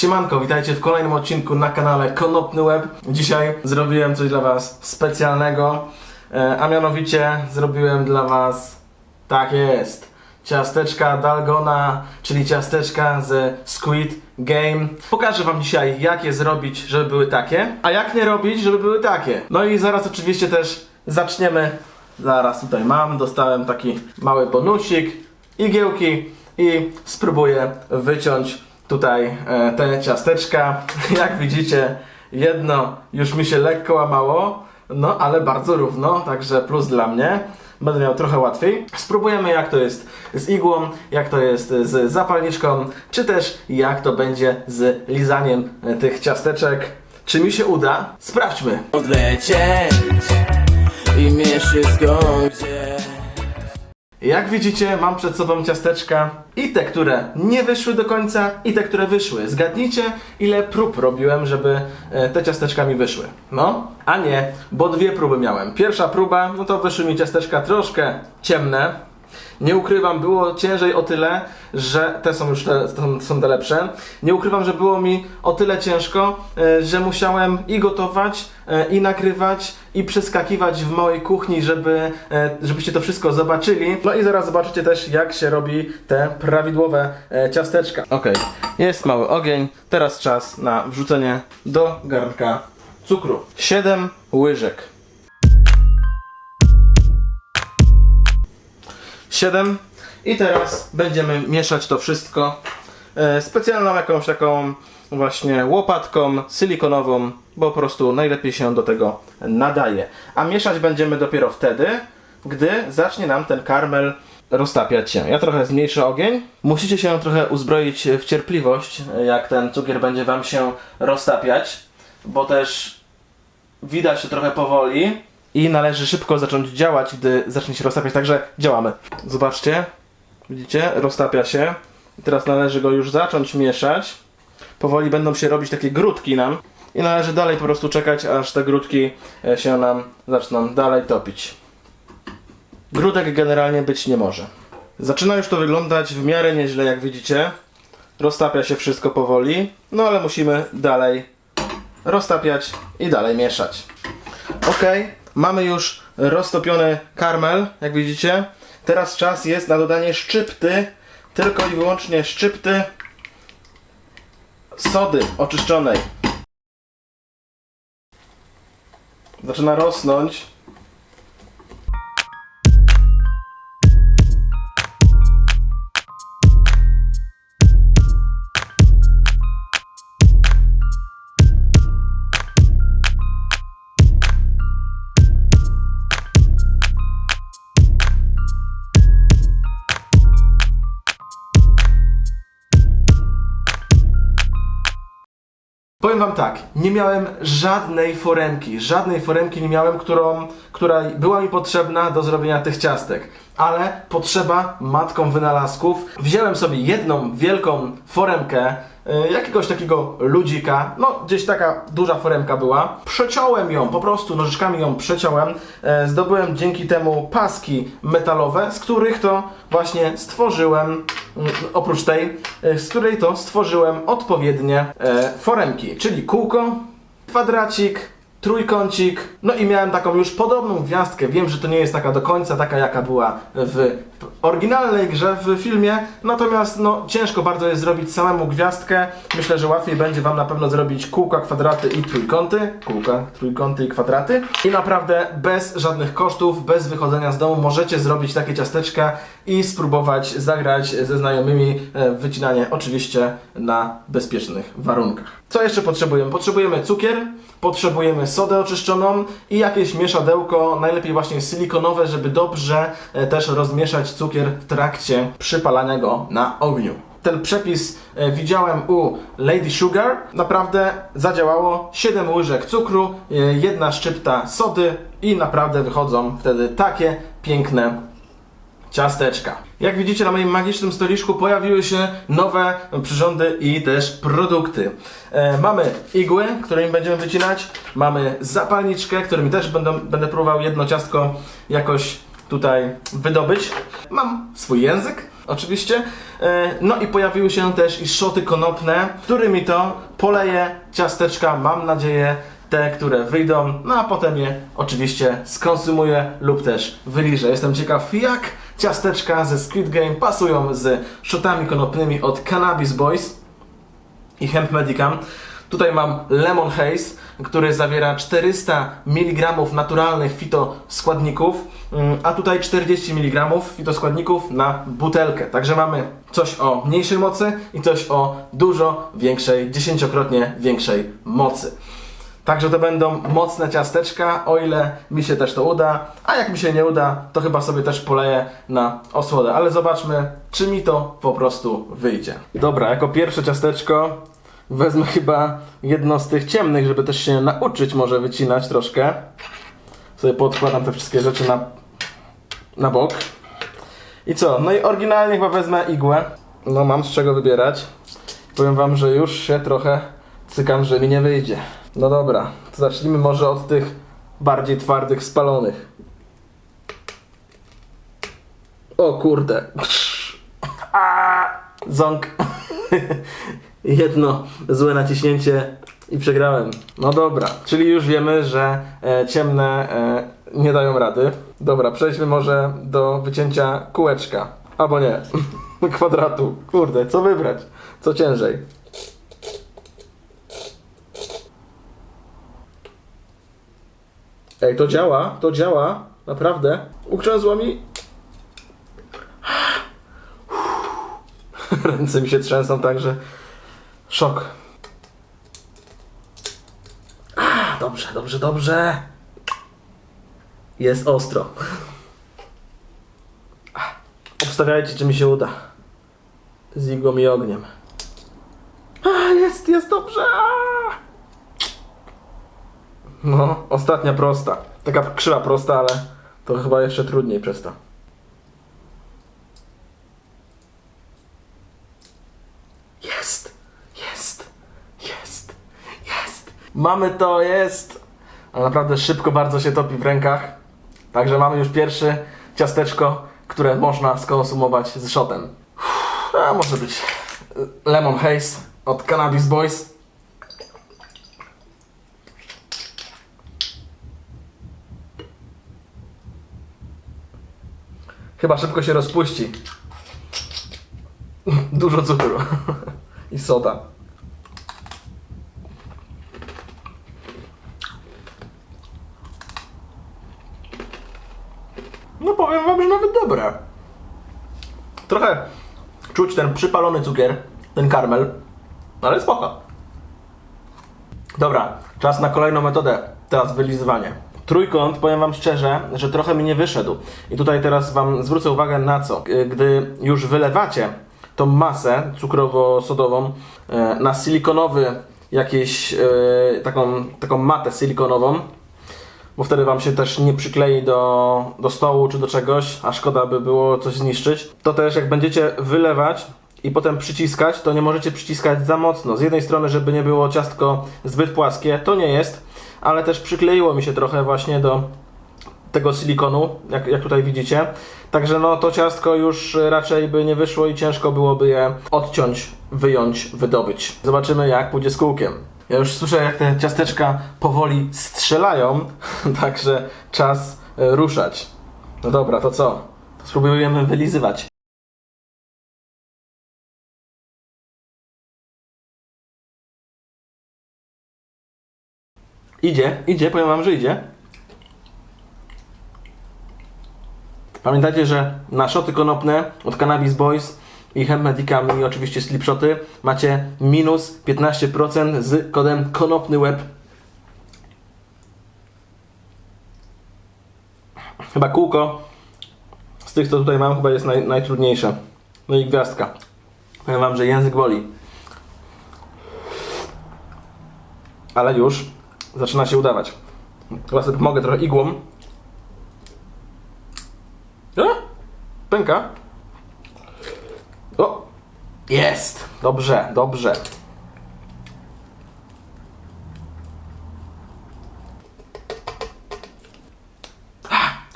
Siemanko, witajcie w kolejnym odcinku na kanale Konopny Web. Dzisiaj zrobiłem coś dla Was specjalnego, e, a mianowicie zrobiłem dla Was, tak jest, ciasteczka Dalgona, czyli ciasteczka ze Squid Game. Pokażę Wam dzisiaj, jak je zrobić, żeby były takie, a jak nie robić, żeby były takie. No i zaraz oczywiście też zaczniemy. Zaraz tutaj mam, dostałem taki mały bonusik, igiełki i spróbuję wyciąć tutaj e, te ciasteczka. Jak widzicie, jedno już mi się lekko łamało, no ale bardzo równo, także plus dla mnie. Będę miał trochę łatwiej. Spróbujemy jak to jest z igłą, jak to jest z zapalniczką, czy też jak to będzie z lizaniem e, tych ciasteczek. Czy mi się uda? Sprawdźmy. odlecieć i mnie wszystko gdzie Jak widzicie, mam przed sobą ciasteczka i te, które nie wyszły do końca, i te, które wyszły. Zgadnijcie, ile prób robiłem, żeby e, te ciasteczka mi wyszły. No, a nie, bo dwie próby miałem. Pierwsza próba, no to wyszły mi ciasteczka troszkę ciemne. Nie ukrywam, było ciężej o tyle, że te są już te, są, są te lepsze. Nie ukrywam, że było mi o tyle ciężko, e, że musiałem i gotować, e, i nagrywać, i przeskakiwać w małej kuchni, żeby, e, żebyście to wszystko zobaczyli. No i zaraz zobaczycie też, jak się robi te prawidłowe ciasteczka. Ok, jest mały ogień. Teraz czas na wrzucenie do garnka cukru. 7 łyżek. 7 i teraz będziemy mieszać to wszystko e, specjalną jakąś taką właśnie łopatką silikonową, bo po prostu najlepiej się do tego nadaje. A mieszać będziemy dopiero wtedy, gdy zacznie nam ten karmel roztapiać się. Ja trochę zmniejszę ogień. Musicie się trochę uzbroić w cierpliwość, jak ten cukier będzie wam się roztapiać, bo też widać to trochę powoli i należy szybko zacząć działać, gdy zacznie się roztapiać, także działamy. Zobaczcie, widzicie, roztapia się. Teraz należy go już zacząć mieszać. Powoli będą się robić takie grudki nam i należy dalej po prostu czekać, aż te grudki e, się nam zaczną dalej topić. Grudek generalnie być nie może. Zaczyna już to wyglądać w miarę nieźle, jak widzicie. Roztapia się wszystko powoli, no ale musimy dalej roztapiać i dalej mieszać. Ok, mamy już roztopiony karmel, jak widzicie. Teraz czas jest na dodanie szczypty, tylko i wyłącznie szczypty sody oczyszczonej. Zaczyna rosnąć. Wam tak, nie miałem żadnej foremki, żadnej foremki nie miałem, którą, która była mi potrzebna do zrobienia tych ciastek. Ale potrzeba matką wynalazków. Wziąłem sobie jedną wielką foremkę, y, jakiegoś takiego ludzika, no gdzieś taka duża foremka była. Przeciąłem ją, po prostu nożyczkami ją przeciąłem. E, Zdobyłem dzięki temu paski metalowe, z których to właśnie stworzyłem, oprócz tej, e, z której to stworzyłem odpowiednie e, foremki, czyli kółko, kwadracik, trójkącik, no i miałem taką już podobną gwiazdkę. Wiem, że to nie jest taka do końca taka, jaka była w oryginalnej grze, w filmie, natomiast no ciężko bardzo jest zrobić samemu gwiazdkę. Myślę, że łatwiej będzie Wam na pewno zrobić kółka, kwadraty i trójkąty. Kółka, trójkąty i kwadraty. I naprawdę bez żadnych kosztów, bez wychodzenia z domu możecie zrobić takie ciasteczka i spróbować zagrać ze znajomymi e, wycinanie oczywiście na bezpiecznych warunkach. Co jeszcze potrzebujemy? Potrzebujemy cukier, potrzebujemy sodę oczyszczoną i jakieś mieszadełko, najlepiej właśnie silikonowe, żeby dobrze e, też rozmieszać cukier w trakcie przypalania go na ogniu. Ten przepis e, widziałem u Lady Sugar. Naprawdę zadziałało 7 łyżek cukru, e, jedna szczypta sody i naprawdę wychodzą wtedy takie piękne ciasteczka. Jak widzicie na moim magicznym stoliczku pojawiły się nowe przyrządy i też produkty. E, mamy igły, którymi będziemy wycinać, mamy zapalniczkę, którymi też będę, będę próbował jedno ciastko jakoś tutaj wydobyć. Mam swój język oczywiście. E, No i pojawiły się też i szoty konopne, którymi to poleję ciasteczka, mam nadzieję, te, które wyjdą, no a potem je oczywiście skonsumuję lub też wyliżę. Jestem ciekaw, jak ciasteczka ze Squid Game pasują z szotami konopnymi od Cannabis Boys i Hemp Medicam. Tutaj mam Lemon Haze, który zawiera 400 mg naturalnych fitoskładników, mm, a tutaj 40 mg fitoskładników na butelkę. Także mamy coś o mniejszej mocy i coś o dużo większej, dziesięciokrotnie większej mocy. Także to będą mocne ciasteczka, o ile mi się też to uda, a jak mi się nie uda, to chyba sobie też poleję na osłodę, ale zobaczmy, czy mi to po prostu wyjdzie. Dobra, jako pierwsze ciasteczko wezmę chyba jedno z tych ciemnych, żeby też się nauczyć może wycinać troszkę. Sobie podkładam te wszystkie rzeczy na, na bok. I co? No i oryginalnie chyba wezmę igłę. No mam z czego wybierać. Powiem wam, że już się trochę cykam, że mi nie wyjdzie. No dobra, to zacznijmy może od tych bardziej twardych, spalonych. O kurde. A, Ząg. Jedno złe naciśnięcie i przegrałem. No dobra, czyli już wiemy, że e, ciemne e, nie dają rady. Dobra, przejdźmy może do wycięcia kółeczka. Albo nie. Kwadratu. Kurde, co wybrać? Co ciężej? Ej, to działa, to działa, naprawdę. Ukrzęzła mi. Ręce mi się trzęsą, także szok. A, dobrze, dobrze, dobrze. Jest ostro. Obstawiajcie, czy mi się uda. Z igłą i ogniem. A, jest, jest dobrze. No, ostatnia prosta. Taka krzywa prosta, ale to chyba jeszcze trudniej przez to. Jest! Jest! Jest! Jest! Mamy to, jest! Ale naprawdę szybko bardzo się topi w rękach. Także mamy już pierwsze ciasteczko, które można skonsumować z shotem. Uff, A może być Lemon Haze od Cannabis Boys. Chyba szybko się rozpuści. Dużo cukru. I soda. No powiem wam, że nawet dobre. Trochę czuć ten przypalony cukier, ten karmel, ale spoko. Dobra, czas na kolejną metodę. Teraz wylizywanie. Trójkąt, powiem Wam szczerze, że trochę mi nie wyszedł. I tutaj teraz Wam zwrócę uwagę na co. Gdy już wylewacie tą masę cukrowo-sodową e, na silikonowy jakieś e, taką, taką matę silikonową, bo wtedy Wam się też nie przyklei do, do stołu czy do czegoś, a szkoda by było coś zniszczyć. To też jak będziecie wylewać i potem przyciskać, to nie możecie przyciskać za mocno. Z jednej strony, żeby nie było ciastko zbyt płaskie, to nie jest, ale też przykleiło mi się trochę właśnie do tego silikonu, jak, jak tutaj widzicie. Także no to ciastko już raczej by nie wyszło i ciężko byłoby je odciąć, wyjąć, wydobyć. Zobaczymy jak pójdzie z kółkiem. Ja już słyszę jak te ciasteczka powoli strzelają, także czas e, ruszać. No dobra, to co? Spróbujemy wylizywać. Idzie, idzie, powiem wam, że idzie. Pamiętajcie, że na szoty konopne od Cannabis Boys i Hemp Medicam i oczywiście slipshoty macie minus 15% z kodem konopny web. Chyba kółko z tych, co tutaj mam, chyba jest naj, najtrudniejsze. No i gwiazdka. Powiem wam, że język boli. Ale już zaczyna się udawać. Chyba sobie pomogę trochę igłą. A? Pęka. O! Jest! Dobrze, dobrze.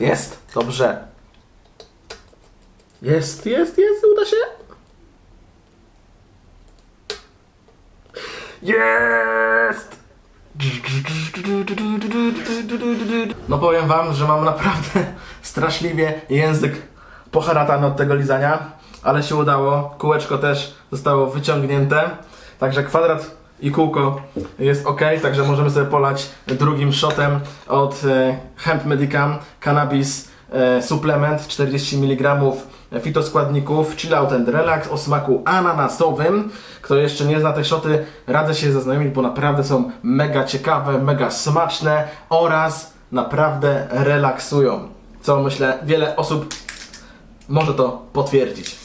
Jest, dobrze. Jest, jest, jest, uda się. Jest! No powiem wam, że mam naprawdę straszliwie język poharatany od tego lizania, ale się udało. Kółeczko też zostało wyciągnięte, także kwadrat i kółko jest ok, także możemy sobie polać drugim shotem od e, Hemp Medicam Cannabis Supplement 40 mg fitoskładników Chill Out and Relax o smaku ananasowym. Kto jeszcze nie zna te shoty, radzę się zaznajomić, bo naprawdę są mega ciekawe, mega smaczne oraz naprawdę relaksują. Co myślę, wiele osób może to potwierdzić.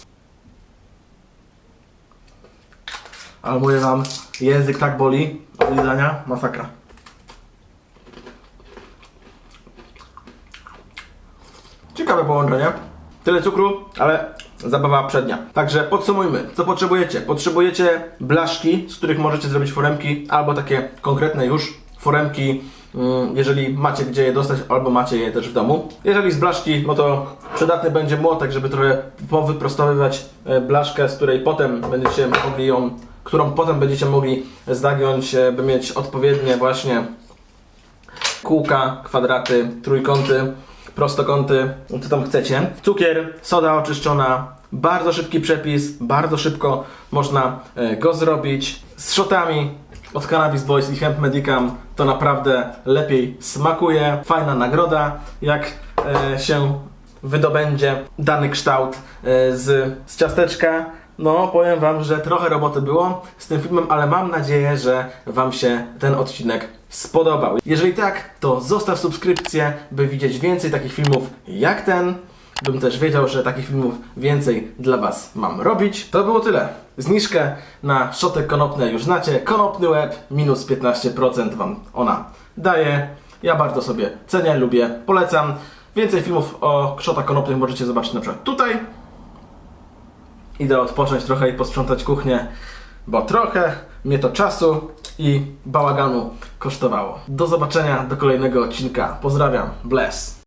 Ale mówię wam, język tak boli od lizania, masakra. Ciekawe połączenie. Tyle cukru, ale zabawa przednia. Także podsumujmy, co potrzebujecie. Potrzebujecie blaszki, z których możecie zrobić foremki, albo takie konkretne już foremki, mm, jeżeli macie gdzie je dostać, albo macie je też w domu. Jeżeli z blaszki, no to przydatny będzie młotek, żeby trochę powyprostowywać e, blaszkę, z której potem będziecie mogli ją, którą potem będziecie mogli zagiąć, e, by mieć odpowiednie właśnie kółka, kwadraty, trójkąty, prostokąty, co tam chcecie. Cukier, soda oczyszczona, bardzo szybki przepis, bardzo szybko można e, go zrobić. Z shotami od Cannabis Boys i Hemp Medicam to naprawdę lepiej smakuje. Fajna nagroda, jak e, się wydobędzie dany kształt z, z ciasteczka. No, powiem Wam, że trochę roboty było z tym filmem, ale mam nadzieję, że Wam się ten odcinek spodobał. Jeżeli tak, to zostaw subskrypcję, by widzieć więcej takich filmów jak ten. Bym też wiedział, że takich filmów więcej dla Was mam robić. To było tyle. Zniżkę na szoty konopne już znacie. Konopny łeb minus 15% Wam ona daje. Ja bardzo sobie cenię, lubię, polecam. Więcej filmów o szotach konopnych możecie zobaczyć na przykład tutaj. Idę odpocząć trochę i posprzątać kuchnię, bo trochę mnie to czasu i bałaganu kosztowało. Do zobaczenia do kolejnego odcinka. Pozdrawiam. Bless.